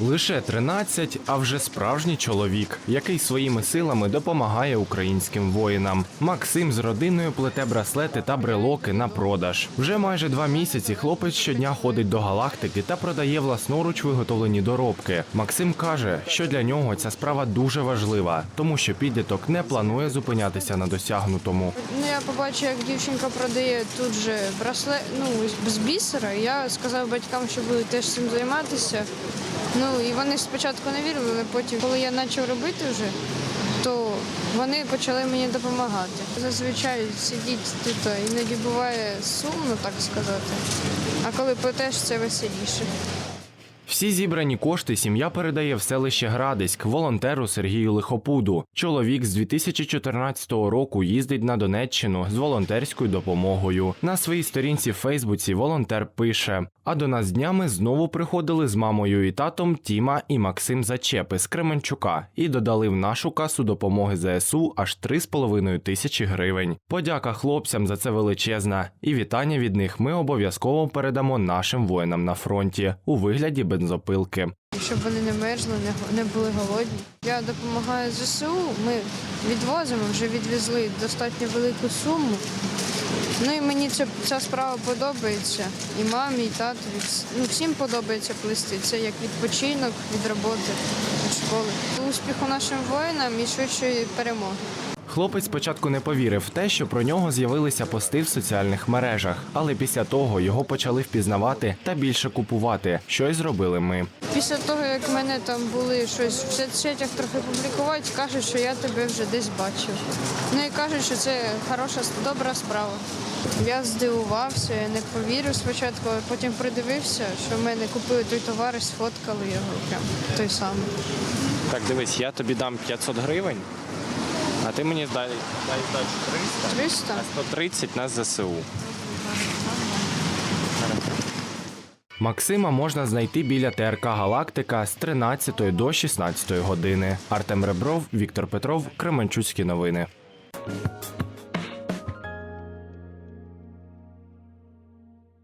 Лише 13, а вже справжній чоловік, який своїми силами допомагає українським воїнам. Максим з родиною плете браслети та брелоки на продаж. Вже майже два місяці хлопець щодня ходить до галактики та продає власноруч виготовлені доробки. Максим каже, що для нього ця справа дуже важлива, тому що підліток не планує зупинятися на досягнутому. Ну, я побачив, як дівчинка продає тут же браслет, ну, з бісера. Я сказав батькам, що буду теж цим займатися. Ну, і вони спочатку не вірили, але потім, коли я почав робити вже, то вони почали мені допомагати. Зазвичай сидіти тут іноді буває сумно, так сказати. А коли плетеш, це веселіше. Всі зібрані кошти сім'я передає в селище Градиськ волонтеру Сергію Лихопуду. Чоловік з 2014 року їздить на Донеччину з волонтерською допомогою. На своїй сторінці в Фейсбуці волонтер пише: А до нас днями знову приходили з мамою і татом Тіма і Максим Зачепи з Кременчука і додали в нашу касу допомоги ЗСУ аж 3,5 тисячі гривень. Подяка хлопцям за це величезна, і вітання від них ми обов'язково передамо нашим воїнам на фронті у вигляді бензопилки. щоб вони не мерзли, не, були голодні. Я допомагаю ЗСУ. Ми відвозимо, вже відвезли достатньо велику суму. Ну і мені ця, ця справа подобається. І мамі, і татові. Ну, всім подобається плести. Це як відпочинок від роботи, від школи. Успіху нашим воїнам і швидшої перемоги. Хлопець спочатку не повірив в те, що про нього з'явилися пости в соціальних мережах, але після того його почали впізнавати та більше купувати, що й зробили ми. Після того, як мене там були щось в соцсетях трохи публікувати, кажуть, що я тебе вже десь бачив. Ну і кажуть, що це хороша, добра справа. Я здивувався, я не повірив спочатку, а потім придивився, що в мене купили той товар і сфоткали його прям той самий. Так, дивись, я тобі дам 500 гривень, а ти мені дай, дай здачу 300, 300? а 130 на ЗСУ. Максима можна знайти біля ТРК Галактика з 13 до 16 години. Артем Ребров, Віктор Петров, Кременчуцькі новини.